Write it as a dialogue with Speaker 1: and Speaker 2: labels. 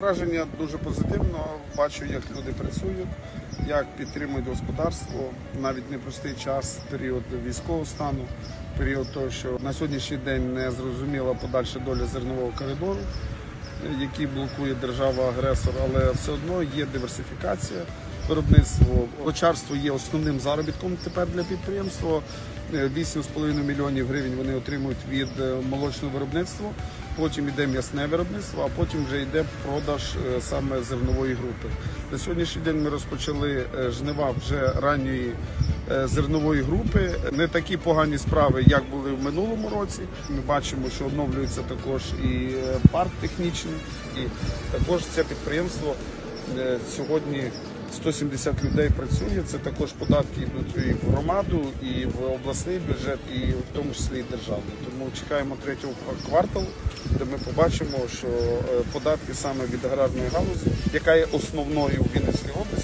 Speaker 1: Враження дуже позитивно. Бачу, як люди працюють, як підтримують господарство навіть непростий час, період військового стану, період того, що на сьогоднішній день не зрозуміла подальша доля зернового коридору, який блокує держава-агресор, але все одно є диверсифікація. Виробництво Очарство є основним заробітком тепер для підприємства. Е, 8,5 мільйонів гривень вони отримують від е, молочного виробництва. Потім йде м'ясне виробництво, а потім вже йде продаж е, саме зернової групи. На сьогоднішній день ми розпочали е, жнива вже ранньої е, зернової групи. Не такі погані справи, як були в минулому році. Ми бачимо, що оновлюється також і е, парк технічний, і також це підприємство е, сьогодні. 170 людей працює. Це також податки йдуть і в громаду, і в обласний бюджет, і в тому числі і державний. Тому чекаємо третього кварталу, де ми побачимо, що е, податки саме від аграрної галузі, яка є основною в Вінницькій області,